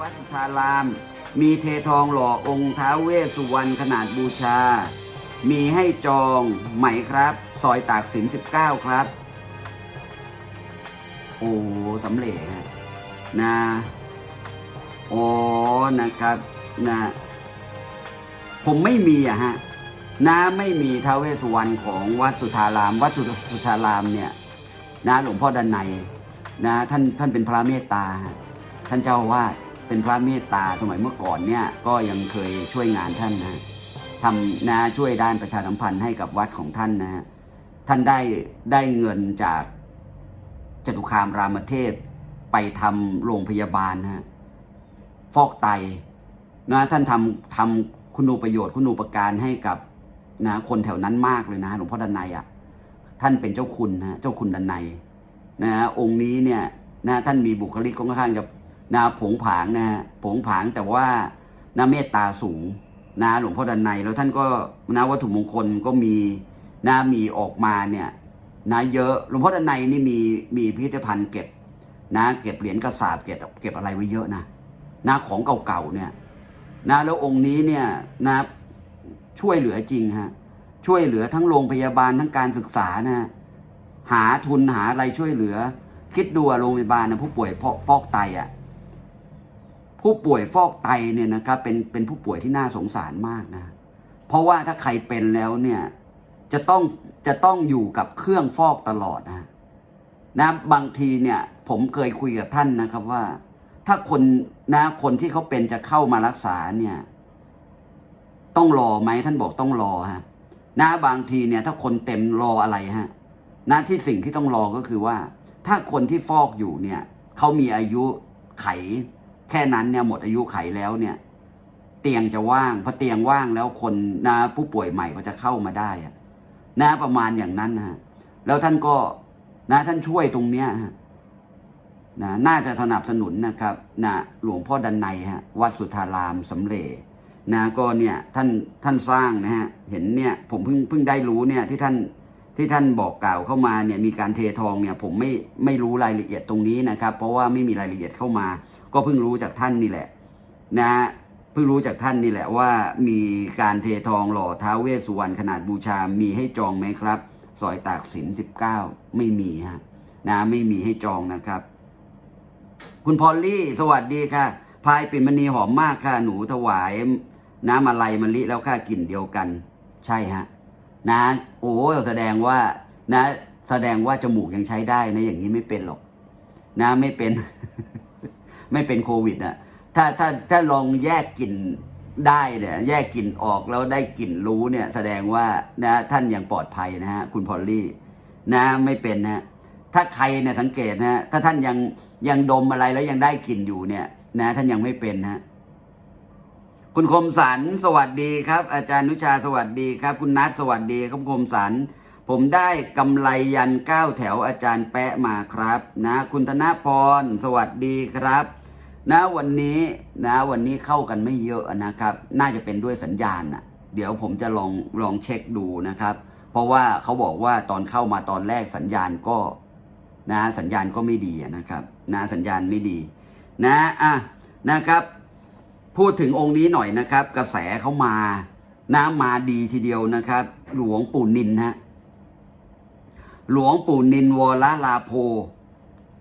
วัดสุทธาราม มีเททองหล่อองค์ท้าเวสสุวรรณขนาดบูชา มีให้จองไหมครับ ซอยตากสิน 19 ครับ โอ้สำเร็จนะโอ้นะครับนะผมไม่มีอะฮะนะไม่มีท้าเวสสุวรรณของวัดสุทธาราม วัดสุสุทธารามเนี่ยนะหลวงพ่อดันในยนะท่านท่านเป็นพระเมตตา ท่านเจ้าวาด เป็นพระเมตตาสมัยเมื่อก่อนเนี่ยก็ยังเคยช่วยงานท่านนะทำนะช่วยด้านประชาสัมพันธ์ให้กับวัดของท่านนะท่านได้ได้เงินจากจตุคามรามเทพไปทำโรงพยาบาลนะฮะฟอกไตนะท่านทำทำคุณูประโยชน์คุณูปการให้กับนะคนแถวนั้นมากเลยนะหลวงพ่อดันในยอะท่านเป็นเจ้าคุณนะเจ้าคุณดันในยนะฮะองค์นี้เนี่ยนะท่านมีบุคลิกค่อนข้างจะ นะผงผางนะผงผางแต่ว่านะเมตตาสูงนะหลวงพ่อดันในแล้วท่านก็นะวัตถุมงคลก็มีนะมีออกมาเนี่ยนะเยอะหลวงพ่อดันในนี่มีมีพิพิธภัณฑ์เก็บนะเก็บเหรียญกระสาบเก็บเก็บอะไรไว้เยอะนะนะของเก่าๆเนี่ยนะแล้วองค์นี้เนี่ยนะช่วยเหลือจริงฮะช่วยเหลือทั้งโรงพยาบาลทั้งการศึกษานะหาทุนหาอะไรช่วยเหลือ คิดดูโรงพยาบาลนะผู้ป่วยฟอกไตอะ ผู้ป่วยฟอกไตเนี่ยนะครับเป็นเป็นผู้ป่วยที่น่าสงสารมากนะ เพราะว่าถ้าใครเป็นแล้วเนี่ยจะต้องจะต้องอยู่กับเครื่องฟอกตลอดนะนะบางทีเนี่ยผมเคยคุยกับท่านนะครับว่า ถ้าคนนะคนที่เขาเป็นจะเข้ามารักษาเนี่ย ต้องรอไหมท่านบอกต้องรอฮะนะบางทีเนี่ย ถ้าคนเต็มรออะไรฮะนะที่สิ่งที่ต้องรอก็คือว่า ถ้าคนที่ฟอกอยู่เนี่ยเขามีอายุไข แค่นั้นเนี่ยหมดอายุไขแล้วเนี่ยเตียงจะว่างพอเตียงว่างแล้วคนนะผู้ป่วยใหม่ก็จะเข้ามาได้อะนะประมาณอย่างนั้นนะฮะแล้วท่านก็นะท่านช่วยตรงเนี้ยนะน่าจะสนับสนุนนะครับนะหลวงพ่อดันในฮะวัดสุทธารามสำเร็จนะก็เนี่ยท่านท่านสร้างนะฮะเห็นเนี่ยผมเพิ่งเพิ่งได้รู้เนี่ยที่ท่านที่ท่านบอกกล่าวเข้ามาเนี่ยมีการเททองเนี่ยผมไม่ไม่รู้รายละเอียดตรงนี้นะครับ เพราะว่าไม่มีรายละเอียดเข้ามา ก็เพิ่งรู้จากท่านนี่แหละนะเพิ่งรู้จากท่านนี่แหละว่า มีการเททองหล่อท้าเวสสุวรรณขนาดบูชา มีให้จองไหมครับซอยตากสินสิบเก้าไม่มีฮะนะไม่มีให้จองนะครับ คุณพอลลี่สวัสดีค่ะ พายปิ่นมณีหอมมากค่ะ หนูถวาย น้ำอะไรมะลิแล้วค่ากลิ่นเดียวกัน ใช่ฮะนะโอ้แสดงว่านะ แสดงว่าจมูกยังใช้ได้นะ อย่างนี้ไม่เป็นหรอก นะไม่เป็น ไม่เป็นโควิดอะถ้าถ้าถ้าลองแยกกลิ่นได้เนี่ยแยกกลิ่นออกแล้วได้กลิ่นรู้เนี่ยแสดงว่านะท่านยังปลอดภัยนะฮะคุณพอลลี่นะไม่เป็นนะถ้าใครเนี่ยสังเกตนะถ้าท่านยังยังดมอะไรแล้วยังได้กลิ่นอยู่เนี่ยนะท่านยังไม่เป็นนะคุณคมสันสวัสดีครับ อาจารย์นุชาสวัสดีครับ คุณนัทสวัสดีครับคุณคมสัน ผมได้กำไรยันเก้าแถวอาจารย์แปะมาครับนะคุณธนพรสวัสดีครับ นะวันนี้นะวันนี้เข้ากันไม่เยอะนะครับ น่าจะเป็นด้วยสัญญาณนะเดี๋ยวผมจะลองลองเช็คดูนะครับ เพราะว่าเขาบอกว่าตอนเข้ามาตอนแรกสัญญาณก็นะสัญญาณก็ไม่ดีนะครับนะสัญญาณไม่ดี นะอะนะครับ พูดถึงองค์นี้หน่อยนะครับ กระแสเขามาน้ำมาดีทีเดียวนะครับ หลวงปู่นินฮะ หลวงปู่นินวรลาโพ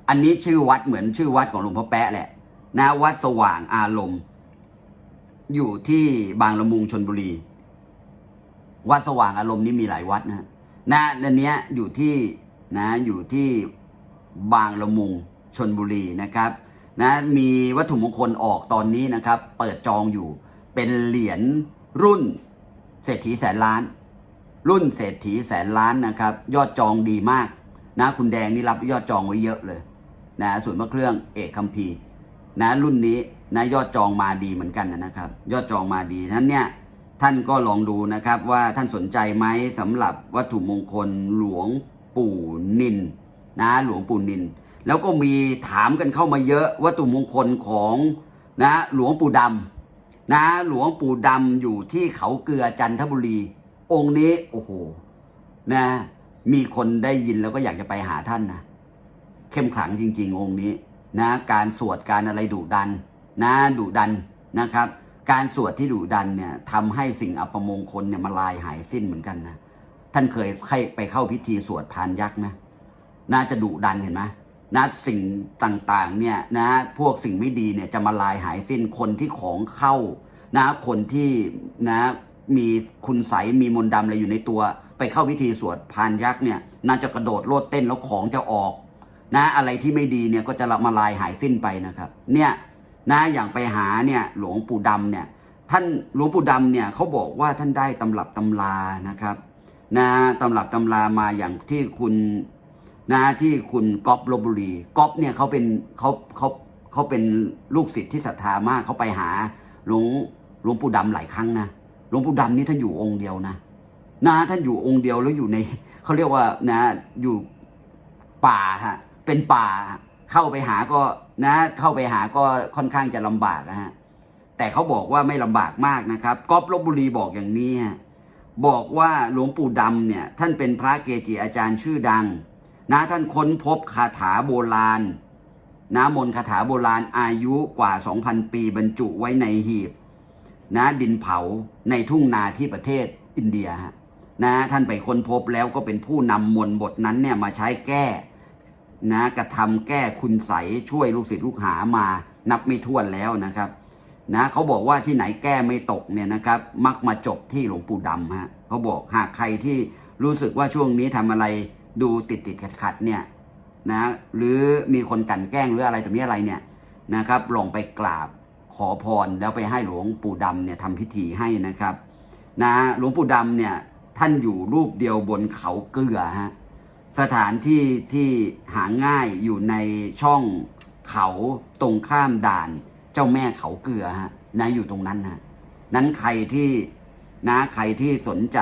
อันนี้ชื่อวัดเหมือนชื่อวัดของหลวงพ่อแปะแหละนะวัดสว่างอารมณ์ อยู่ที่บางละมุงชนบุรี วัดสว่างอารมณ์นี่มีหลายวัดนะฮะนะอันเนี้ยอยู่ที่นะอยู่ที่บางละมุงชนบุรีนะครับนะมีวัตถุมงคลออกตอนนี้นะครับ เปิดจองอยู่เป็นเหรียญรุ่นเศรษฐีแสนล้าน รุ่นเศรษฐีแสนล้านนะครับ ยอดจองดีมากนะคุณแดงนี่รับยอดจองไว้เยอะเลยนะส่วนพระเครื่องเอกคัมภีร์นะรุ่นนี้นะยอดจองมาดีเหมือนกันนะครับ ยอดจองมาดีนั้นเนี่ยท่านก็ลองดูนะครับว่าท่านสนใจไหมสำหรับวัตถุมงคลหลวงปู่นินนะหลวงปู่นิน แล้วก็มีถามกันเข้ามาเยอะวัตถุมงคลของนะหลวงปู่ดำนะหลวงปู่ดำอยู่ที่เขาเกลือจันทบุรี องค์นี้โอ้โหนะ มีคนได้ยินแล้วก็อยากจะไปหาท่านนะเข้มขลังจริง ๆ องค์นี้นะ การสวดการอะไรดุดัน นะดุดันนะครับ การสวดที่ดุดันเนี่ยทำให้สิ่งอัปมงคลเนี่ยมาลายหายสิ้นเหมือนกันนะท่านเคยไปเข้าพิธีสวดพานยักษ์นะน่าจะดุดันเห็นไหมนะสิ่งต่างๆเนี่ยนะพวกสิ่งไม่ดีเนี่ยจะมาลายหายสิ้นคนที่ของเข้านะคนที่นะ มีคุณใสมีมนต์ดำอะไรอยู่ในตัว ไปเข้าพิธีสวดพานยักษ์เนี่ยน่าจะกระโดดโลดเต้นแล้วของจะออก นะอะไรที่ไม่ดีเนี่ยก็จะละมาลายหายสิ้นไปนะครับ เนี่ยนะอย่างไปหาเนี่ยหลวงปู่ดำเนี่ยท่านหลวงปู่ดำเนี่ยเขาบอกว่าท่านได้ตำรับตำรานะครับนะตำรับตำรามาอย่างที่คุณนะที่คุณก๊อฟลบบุรีก๊อฟเนี่ยเขาเป็นเขาเขาเขาเป็นลูกศิษย์ที่ศรัทธามากเขาไปหาหลวงหลวงปู่ดำหลายครั้งนะ หลวงปู่ดำนี่ท่านอยู่องค์เดียวนะนะท่านอยู่องค์เดียวแล้วอยู่ในเขาเรียกว่านะอยู่ป่าฮะเป็นป่าเข้าไปหาก็นะ เข้าไปหาก็ค่อนข้างจะลำบากนะฮะแต่เขาบอกว่าไม่ลำบากมากนะครับก๊อฟลบบุรีบอกอย่างนี้ฮะบอกว่าหลวงปู่ดำเนี่ย ท่านเป็นพระเกจิอาจารย์ชื่อดัง นะท่านค้นพบคาถาโบราณนะมนต์คาถาโบราณอายุกว่า 2,000 ปีบรรจุไว้ในหีบ นะดินเผาในทุ่งนาที่ประเทศอินเดียฮะนะท่านไปค้นพบแล้วก็เป็นผู้นำมนบทนั้นเนี่ยมาใช้แก้นะกระทำแก้คุณใสช่วยลูกศิษย์ลูกหามานับไม่ถ้วนแล้วนะครับนะเขาบอกว่าที่ไหนแก้ไม่ตกเนี่ยนะครับ มักมาจบที่หลวงปู่ดำฮะเขาบอกหากใครที่รู้สึกว่าช่วงนี้ทำอะไรดูติดติดขัดขัดๆเนี่ยนะหรือมีคนกันแกล้งหรืออะไรต่อมีอะไรเนี่ยนะครับลองไปกราบ ขอพรแล้วไปให้หลวงปู่ดำเนี่ยทำพิธีให้นะครับนะหลวงปู่ดำเนี่ยท่านอยู่รูปเดียวบนเขาเกลือฮะสถานที่ที่หาง่ายอยู่ในช่องเขาตรงข้ามด่านเจ้าแม่เขาเกลือฮะนะอยู่ตรงนั้นฮะนั้นใครที่นะใครที่สนใจ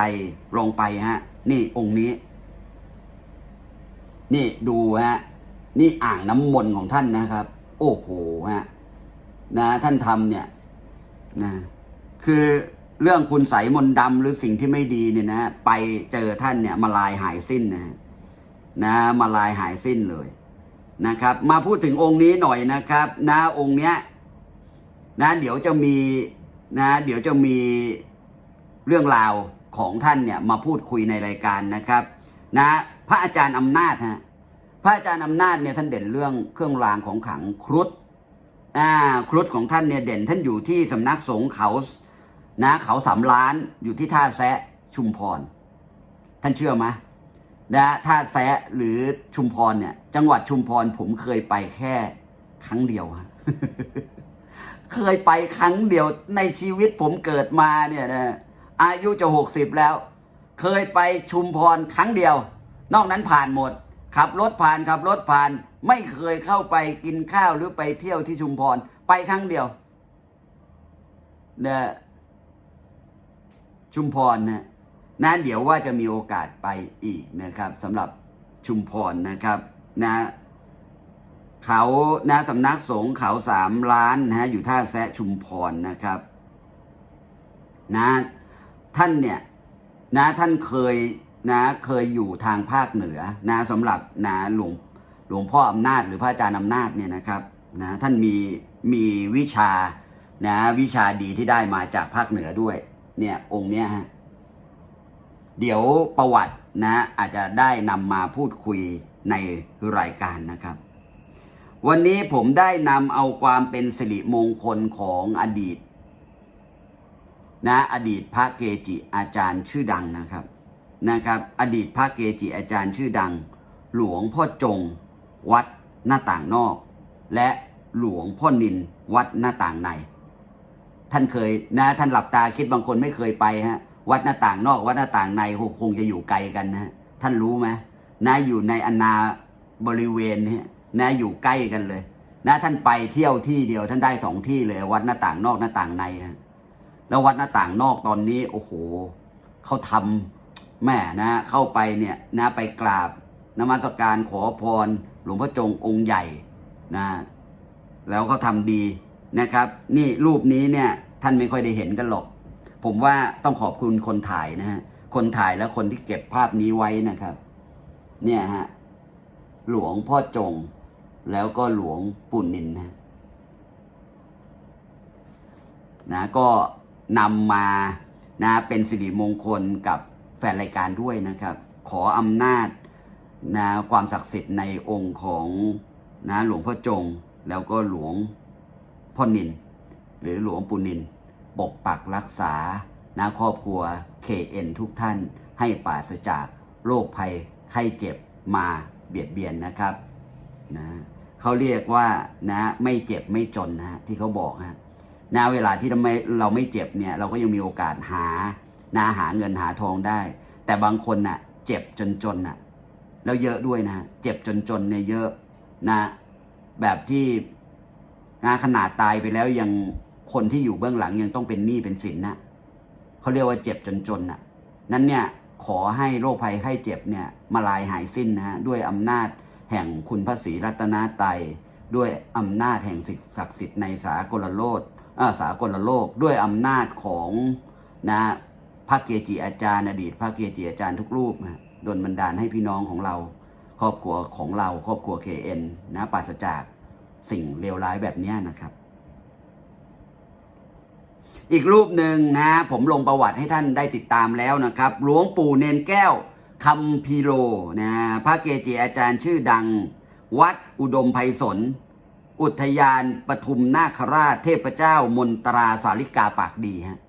ลองไปฮะนี่องค์นี้ นี่ดูฮะนี่อ่างน้ำมนต์ของท่านนะครับ โอ้โหฮะ นะท่านทำเนี่ยนะคือเรื่องคุณใสมนดำหรือสิ่งที่ไม่ดีเนี่ยนะ ไปเจอท่านเนี่ยมาลายหายสิ้นนะนะมาลายหายสิ้นเลยนะครับ มาพูดถึงองค์นี้หน่อยนะครับนะองค์เนี้ยนะเดี๋ยวจะมีนะเดี๋ยวจะมีเรื่องราวของท่านเนี่ยมาพูดคุยในรายการนะครับนะพระอาจารย์อำนาจฮะพระอาจารย์อำนาจเนี่ยท่านเด่นเรื่องเครื่องรางของขังครุฑ อ่าครุฑของท่านเนี่ยเด่นท่านอยู่ที่สำนักสงฆ์เขานะเขาสามล้านอยู่ที่ท่าแซะชุมพร ท่านเชื่อไหมนะท่าแซะหรือชุมพรเนี่ย จังหวัดชุมพรผมเคยไปแค่ครั้งเดียวเคยไปครั้งเดียวในชีวิตผมเกิดมาเนี่ยนะอายุจะหกสิบแล้ว เคยไปชุมพรครั้งเดียว นอกนั้นผ่านหมด ขับรถผ่านขับรถผ่าน ไม่เคยเข้าไปกินข้าวหรือไปเที่ยวที่ชุมพร ไปครั้งเดียวเนี่ยชุมพรนะนะเดี๋ยวว่าจะมีโอกาสไปอีกนะครับสำหรับชุมพรนะครับนะเขานะสำนักสงฆ์เขาสามล้านนะฮะอยู่ท่าแซะชุมพรนะครับนะท่านเนี่ยนะท่านเคย นะเคยอยู่ทางภาคเหนือนะสำหรับนะหลวงหลวงพ่ออำนาจหรือพระอาจารย์อำนาจเนี่ยนะครับนะท่านมีมีวิชานะวิชาดีที่ได้มาจากภาคเหนือด้วยเนี่ยองค์เนี้ยฮะเดี๋ยวประวัตินะอาจจะได้นำมาพูดคุยในรายการนะครับ วันนี้ผมได้นำเอาความเป็นสิริมงคลของอดีตนะอดีตพระเกจิอาจารย์ชื่อดังนะครับ นะครับ อดีตพระเกจิอาจารย์ชื่อดัง หลวงพ่อจง วัดหน้าต่างนอก และหลวงพ่อนินวัดหน้าต่างใน ท่านเคยนะท่านหลับตาคิดบางคนไม่เคยไปฮะวัดหน้าต่างนอก วัดหน้าต่างในคงจะอยู่ไกลกันนะท่านรู้ไหมนะอยู่ในอนาบริเวณนี่ยนะอยู่ใกล้กันเลย นะท่านไปเที่ยวที่เดียวท่านได้สองที่เลย วัดหน้าต่างนอกหน้าต่างในฮะแล้ววัดหน้าต่างนอกตอนนี้ โอ้โหเขาทำ แม่นะเข้าไปเนี่ยนะไปกราบนมัสการขอพร หลวงพ่อจงองค์ใหญ่นะแล้วเขาทำดีนะครับ นี่รูปนี้เนี่ยท่านไม่ค่อยได้เห็นกันหรอก ผมว่าต้องขอบคุณคนถ่ายนะฮะคนถ่ายและคนที่เก็บภาพนี้ไว้นะครับ เนี่ยฮะหลวงพ่อจง แล้วก็หลวงปู่นินนะนะก็นำมานะเป็นสิริมงคลกับ ฟนรายการด้วยนะครับ ขออำนาจนะความศักดิ์สิทธิ์ในองค์ของนะหลวงพ่อจง แล้วก็หลวงพ่อนิน หรือหลวงปู่นิน ปกปักรักษานะครอบครัว KN ทุกท่าน ให้ปราศจากโรคภัยไข้เจ็บมาเบียดเบียนนะครับนะเขาเรียกว่านะไม่เจ็บไม่จนนะที่เขาบอกฮะนะเวลาที่เราไม่เราไม่เจ็บเนี่ยเราก็ยังมีโอกาสหา นะหาเงินหาทองได้ แต่บางคนน่ะ เจ็บจนจนน่ะแล้วเยอะด้วยนะ เจ็บจนจนเนี่ยเยอะนะ แบบที่นะขนาดตายไปแล้วยังคนที่อยู่เบื้องหลังยังต้องเป็นหนี้เป็นสินนะเขาเรียกว่าเจ็บจนจนน่ะ นั้นเนี่ยขอให้โรคภัยไข้เจ็บเนี่ยมาลายหายสิ้นนะฮะด้วยอำนาจแห่งคุณพระศรีรัตนตรัยด้วยอำนาจแห่งสิ่งศักดิ์สิทธิ์ในสากลโลกอ่อสากลโลก ด้วยอำนาจของนะ พระเกจิอาจารย์อดีต พระเกจิอาจารย์ทุกรูปนะดลบันดาลให้พี่น้องของเรา ครอบครัวของเรา ครอบครัว KN นนะปราศจากสิ่งเลวร้ายแบบนี้นะครับ อีกรูปหนึ่งนะ ผมลงประวัติให้ท่านได้ติดตามแล้วนะครับหลวงปู่เนนแก้วคำพีโรนะพระเกจิอาจารย์ชื่อดัง วัดอุดมไพศลอุทยานปทุมนาคราชเทพเจ้ามนตราสาริกาปากดีฮะ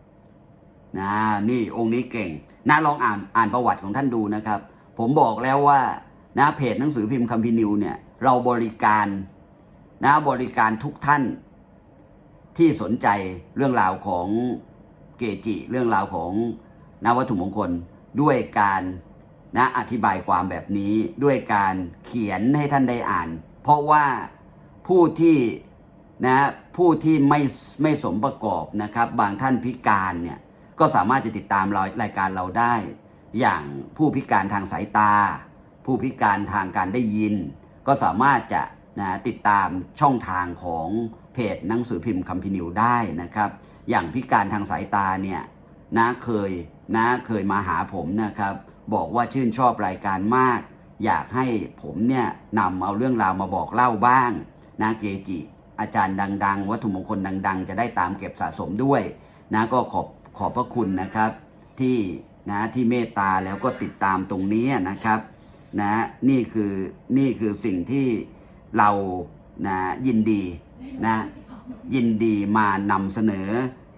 นะนี่องค์นี้เก่งนะลองอ่านอ่านประวัติของท่านดูนะครับ ผมบอกแล้วว่านะเพจหนังสือพิมพ์คัมพีนิวเนี่ยเราบริการนะบริการทุกท่านที่สนใจเรื่องราวของเกจิ เรื่องราวของนวัตถุมงคลด้วยการนะอธิบายความแบบนี้ด้วยการเขียนให้ท่านได้อ่าน เพราะว่าผู้ที่นะผู้ที่ไม่ไม่สมประกอบนะครับ บางท่านพิการเนี่ย ก็สามารถจะติดตามเรารายการเราได้ อย่างผู้พิการทางสายตา ผู้พิการทางการได้ยิน ก็สามารถจะนะติดตามช่องทางของเพจหนังสือพิมพ์คัมพินิวได้นะครับ อย่างพิการทางสายตาเนี่ยนะเคยนะเคยมาหาผมนะครับ บอกว่าชื่นชอบรายการมาก อยากให้ผมเนี่ยนำเอาเรื่องราวมาบอกเล่าบ้างนะเกจิ อาจารย์ดัง ๆ วัตถุมงคลดัง ๆ จะได้ตามเก็บสะสมด้วยนะก็ขอบ ขอบพระคุณนะครับที่นะที่เมตตาแล้วก็ติดตามตรงนี้นะครับนะนี่คือนี่คือสิ่งที่เรานะยินดีนะยินดีมานำเสนอ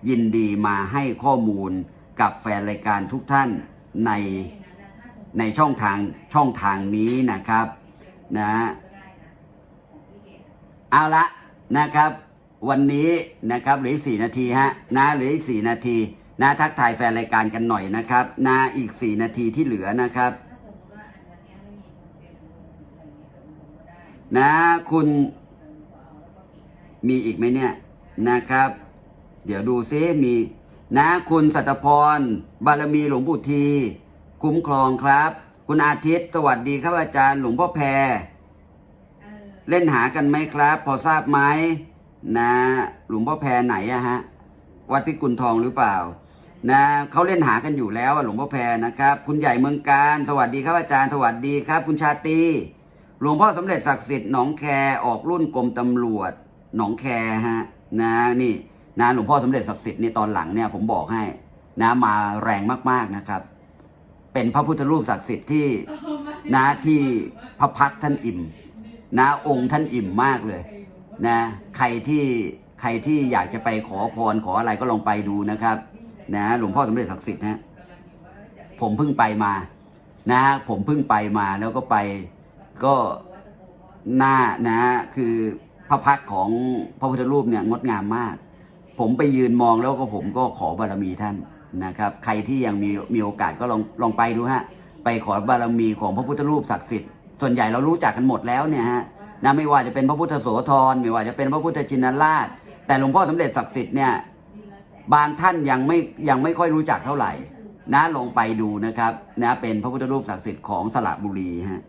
ยินดีมาให้ข้อมูลกับแฟนรายการทุกท่านในในช่องทางช่องทางนี้นะครับนะเอาละนะครับ วันนี้นะครับเหลือสี่นาทีฮะนะเหลือสี่นาที นะทักทายแฟนรายการกันหน่อยนะครับนะอีกสี่นาทีที่เหลือนะครับถ้าสมว่าอันนี้ไม่มีคนเป็นอะไรเงี้ยเกิดมันได้นะคุณมีอีกไหมเนี่ยนะครับ เดี๋ยวดูซิมี นะคุณสัตพร บารมีหลวงปู่ที คุ้มครองครับ คุณอาทิตย์สวัสดีครับอาจารย์หลวงพ่อแพรเออเล่นหากันไหมครับ พอทราบไหมนะ หลวงพ่อแพรไหนอะฮะ วัดพิกุลทองหรือเปล่า นะเขาเล่นหากันอยู่แล้วหลวงพ่อแพรนะครับ คุณใหญ่เมืองการ สวัสดีครับอาจารย์สวัสดีครับ คุณชาตีหลวงพ่อสำเร็จศักดิ์สิทธิ์หนองแคออกรุ่นกรมตำรวจหนองแคฮะนะนี่นะหลวงพ่อสำเร็จศักดิ์สิทธิ์ในตอนหลังเนี่ยผมบอกให้นะมาแรงมากๆนะครับ เป็นพระพุทธรูปศักดิ์สิทธิ์ที่นะที่พระพักท่านอิ่มนะองค์ท่านอิ่มมากเลยนะใครที่ใครที่อยากจะไปขอพรขออะไรก็ลองไปดูนะครับ นะหลวงพ่อสมเด็จศักดิ์สิทธิ์นะผมเพิ่งไปมา นะผมเพิ่งไปมาแล้วก็ไปก็หน้านะคือพระพักของพระพุทธรูปเนี่ยงดงามมาก ผมไปยืนมองแล้วก็ผมก็ขอบารมีท่านนะครับ ใครที่ยังมีมีโอกาสก็ลองลองไปดูฮะไปขอบารมีของพระพุทธรูปศักดิ์สิทธิ์ส่วนใหญ่เรารู้จักกันหมดแล้วเนี่ยฮะนะไม่ว่าจะเป็นพระพุทธโสธรไม่ว่าจะเป็นพระพุทธชินราช แต่หลวงพ่อสมเด็จศักดิ์สิทธิ์เนี่ย บางท่านยังไม่ยังไม่ค่อยรู้จักเท่าไหร่ นะลองไปดูนะครับ นะเป็นพระพุทธรูปศักดิ์สิทธิ์ของสระบุรีฮะ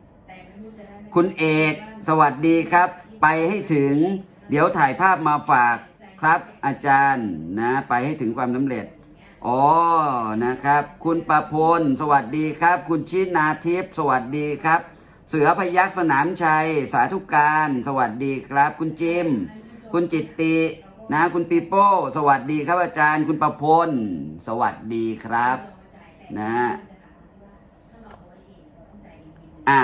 คุณเอกสวัสดีครับ ไปให้ถึง เดี๋ยวถ่ายภาพมาฝากครับอาจารย์นะไปให้ถึงความสำเร็จอ๋อนะครับ คุณประพลสวัสดีครับ คุณชินาทิพย์สวัสดีครับ เสือพยักสนามชัย สาธุการ สวัสดีครับ คุณจิม คุณจิตติ นะคุณปีโป้ สวัสดีครับอาจารย์ คุณประพล สวัสดีครับ นะอะ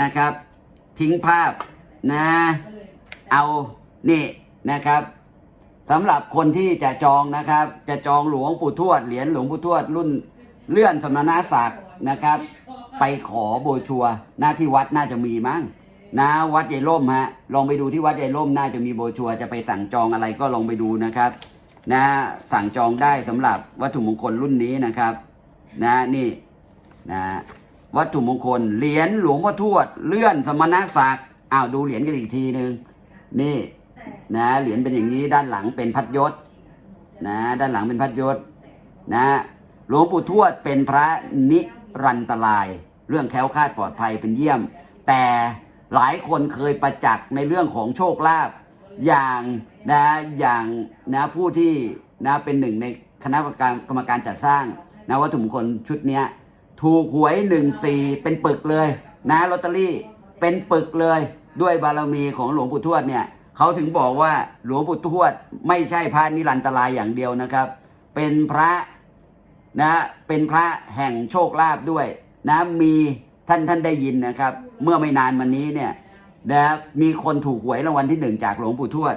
นะครับ ทิ้งภาพนะ เอานี่นะครับสำหรับคนที่จะจองนะครับ จะจองหลวงปู่ทวดเหรียญหลวงปู่ทวดรุ่นเลื่อนสมณศักดิ์นะครับ ไปขอโบชัวหน้าที่วัดน่าจะมีมั้ง นะวัดใหญ่ร่มฮะลองไปดูที่วัดใหญ่ร่มน่าจะมีโบชัวจะไปสั่งจองอะไรก็ลองไปดูนะครับ นะสั่งจองได้สำหรับวัตถุมงคลรุ่นนี้นะครับ นะนี่นะวัตถุมงคลเหรียญหลวงพ่อทวดเลื่อนสมณศักดิ์อ้าวดูเหรียญกันอีกทีหนึ่งนี่นะเหรียญเป็นอย่างนี้ด้านหลังเป็นพัดยศนะด้านหลังเป็นพัดยศนะหลวงปู่ทวดเป็นพระนิรันตราย เรื่องแคล้วคลาดปลอดภัยเป็นเยี่ยม แต่ หลายคนเคยประจักษ์ในเรื่องของโชคลาภอย่างนะอย่างนะผู้ที่นะเป็นหนึ่งในคณะกรรมการกรรมการจัดสร้างนะวัตถุมงคลชุดเนี้ยถูกหวยหนึ่งสี่เป็นปึกเลยนะลอตเตอรี่เป็นปึกเลยด้วยบารมีของหลวงปู่ทวดเนี่ยเขาถึงบอกว่าหลวงปู่ทวดไม่ใช่พระนิรันตรายอย่างเดียวนะครับ เป็นพระนะเป็นพระแห่งโชคลาภด้วยนะมี ท่านท่านได้ยินนะครับ เมื่อไม่นานมานี้เนี่ยนะมีคนถูกหวยรางวัลที่หนึ่งจากหลวงปู่ทวด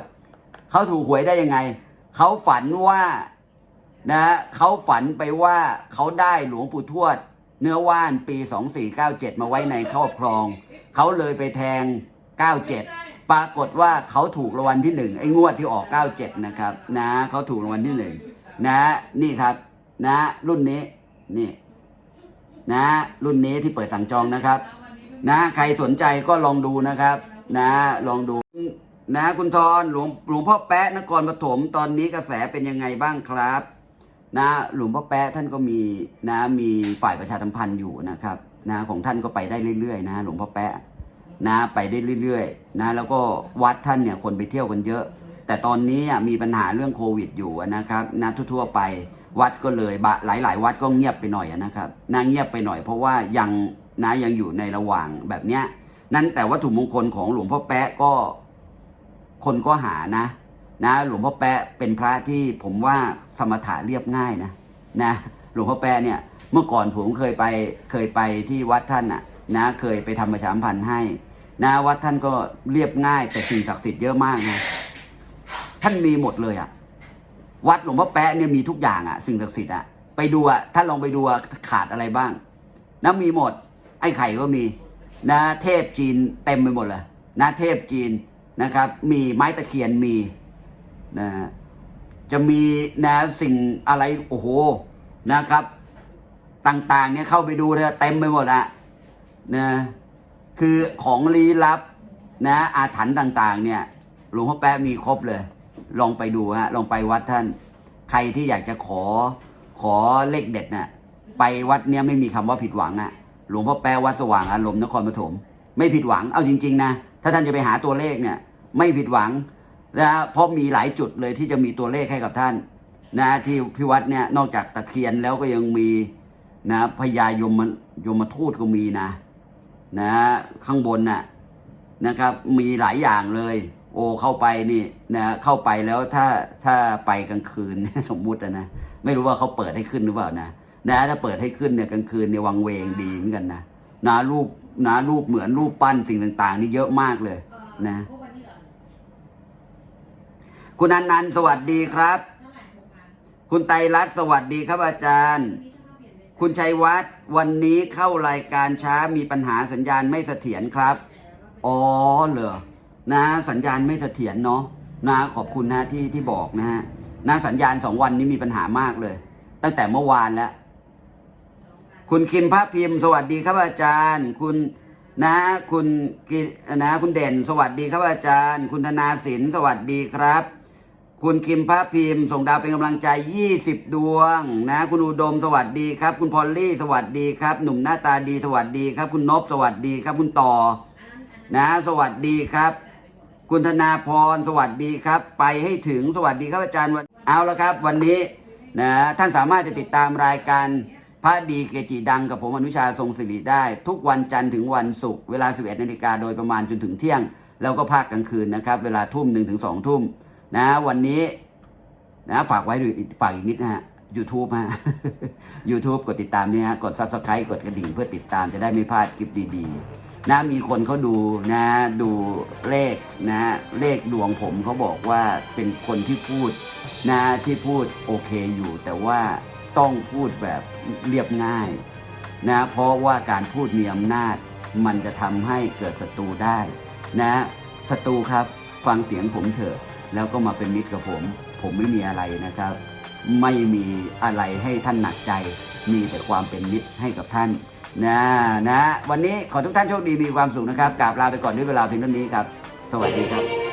เขาถูกหวยได้ยังไงเขาฝันว่านะเขาฝันไปว่าเขาได้หลวงปู่ทวด เนื้อว่านปี 2497 มาไว้ในครอบครอง เขาเลยไปแทง 97 ปรากฏว่าเขาถูกรางวัลที่หนึ่งไอ้งวดที่ออก 97 นะครับ นะเขาถูกรางวัลที่หนึ่งนะนี่ครับ นะรุ่นนี้นี่ นะรุ่นนี้ที่เปิดสั่งจองนะครับ นะใครสนใจก็ลองดูนะครับ นะลองดูนะคุณทอนหลวงหลวงพ่อแป๊ะนครปฐมตอนนี้กระแสเป็นยังไงบ้างครับ นะหลวงพ่อแป๊ะท่านก็มีนะมีฝ่ายประชาสัมพันธ์อยู่นะครับนะของท่านก็ไปได้เรื่อยๆนะหลวงพ่อแป๊ะนะไปได้เรื่อยๆนะแล้วก็วัดท่านเนี่ยคนไปเที่ยวกันเยอะ แต่ตอนนี้มีปัญหาเรื่องโควิดอยู่นะครับนะทั่วๆไป วัดก็เลยบะหลายๆวัดก็เงียบไปหน่อยนะครับนะเงียบไปหน่อยเพราะว่ายังนะยังอยู่ในระหว่างแบบเนี้ยนั้นแต่วัตถุมงคลของหลวงพ่อแป๊ะก็คนก็หานะ นะ หลวงพ่อแปะเป็นพระที่ผมว่าสมถะเรียบง่ายนะนะหลวงพ่อแปะเนี่ยเมื่อก่อนผมเคยไปเคยไปที่วัดท่านน่ะนะ เคยไปทำประชามพันธ์ให้ นะวัดท่านก็เรียบง่ายแต่สิ่งศักดิ์สิทธิ์เยอะมากนะท่านมีหมดเลยอะ วัดหลวงพ่อแป๊ะเนี่ยมีทุกอย่างอะสิ่งศักดิ์สิทธิ์อะไปดูอะถ้าลองไปดูอะขาดอะไรบ้างนะมีหมด ไอ้ไข่ก็มีนะเทพจีนเต็มไปหมดเลยนะเทพจีนนะครับ มีไม้ตะเคียนมีนะจะมีนะสิ่งอะไรโอ้โหนะครับ ต่างๆ เนี่ยเข้าไปดูเลยเต็มไปหมดอะนะคือของลี้ลับนะอาถรรพ์ต่าง ๆ เนี่ยหลวงพ่อแป๊ะมีครบเลย ลองไปดูฮะลองไปวัดท่าน ใครที่อยากจะขอขอเลขเด็ดน่ะไปวัดเนี้ยไม่มีคำว่าผิดหวังอะหลวงพ่อแป๊ะวัดสว่างอารมณ์นครปฐมไม่ผิดหวังเอาจริง ๆ นะ ถ้าท่านจะไปหาตัวเลขเนี่ยไม่ผิดหวังนะเพราะมีหลายจุดเลยที่จะมีตัวเลขให้กับท่าน นะที่พิวัดเนี่ยนอกจากตะเคียนแล้วก็ยังมีนะพญายมยมทูตก็มีนะ นะข้างบนน่ะนะครับ มีหลายอย่างเลย โอ้เข้าไปนี่นะเข้าไปแล้วถ้าถ้าไปกลางคืนสมมุติอะนะไม่รู้ว่าเขาเปิดให้ขึ้นหรือเปล่านะนะถ้าเปิดให้ขึ้นเนี่ยกลางคืนเนี่ยวังเวงดีเหมือนกันนะนะรูปนะรูปเหมือนรูปปั้นสิ่งต่าง ๆ นี่เยอะมากเลยนะ คุณอนันต์สวัสดีครับ คุณไตรรัตน์สวัสดีครับอาจารย์ คุณชัยวัฒน์วันนี้เข้ารายการช้ามีปัญหาสัญญาณไม่เสถียรครับ อ๋อเหรอ นะสัญญาณไม่เสถียรเนาะนะขอบคุณนะที่ที่บอกนะฮะนะสัญญาณสองวันนี้มีปัญหามากเลย ตั้งแต่เมื่อวานแล้ว คุณคิมพระพิมพ์ สวัสดีครับอาจารย์ คุณนะคุณกินะคุณเด่น สวัสดีครับอาจารย์ คุณธนาสินสวัสดีครับ คุณคิมพระพิมพ์ ส่งดาวเป็นกำลังใจ 20 ดวง นะ คุณอุดมสวัสดีครับ คุณพอลลี่สวัสดีครับ หนุ่มหน้าตาดีสวัสดีครับ คุณนบสวัสดีครับ คุณต่อ นะ สวัสดีครับ คุณธนาพรสวัสดีครับ ไปให้ถึงสวัสดีครับอาจารย์วันเอาละครับ วันนี้นะท่านสามารถจะติดตามรายการพระดีเกจิดังกับผมอนุชาทรงศิริได้ ทุกวันจันทร์ถึงวันศุกร์เวลา 11นาฬิกาโดยประมาณจนถึงเที่ยง แล้วก็ภาคกลางคืนนะครับ เวลาทุ่มหนึ่งถึงสองทุ่มนะวันนี้นะฝากไว้ด้วยฝากอีกนิดนะฮะ YouTube ฮะ YouTube กดติดตามเนี่ยฮะกด Subscribe กดกระดิ่งเพื่อติดตามจะได้ไม่พลาดคลิปดีๆ นะมีคนเขาดูนะดูเลขนะเลขดวงผมเขาบอกว่าเป็นคนที่พูดนะที่พูดโอเคอยู่ แต่ว่าต้องพูดแบบเรียบง่ายนะเพราะว่าการพูดมีอำนาจ มันจะทำให้เกิดศัตรูได้นะศัตรูครับฟังเสียงผมเถอะ แล้วก็มาเป็นมิตรกับผม ผมไม่มีอะไรนะครับ ไม่มีอะไรให้ท่านหนักใจ มีแต่ความเป็นมิตรให้กับท่าน นะนะวันนี้ขอทุกท่านโชคดีมีความสุขนะครับกราบลาไปก่อนด้วยเวลาเพียงเท่านี้ครับ สวัสดีครับ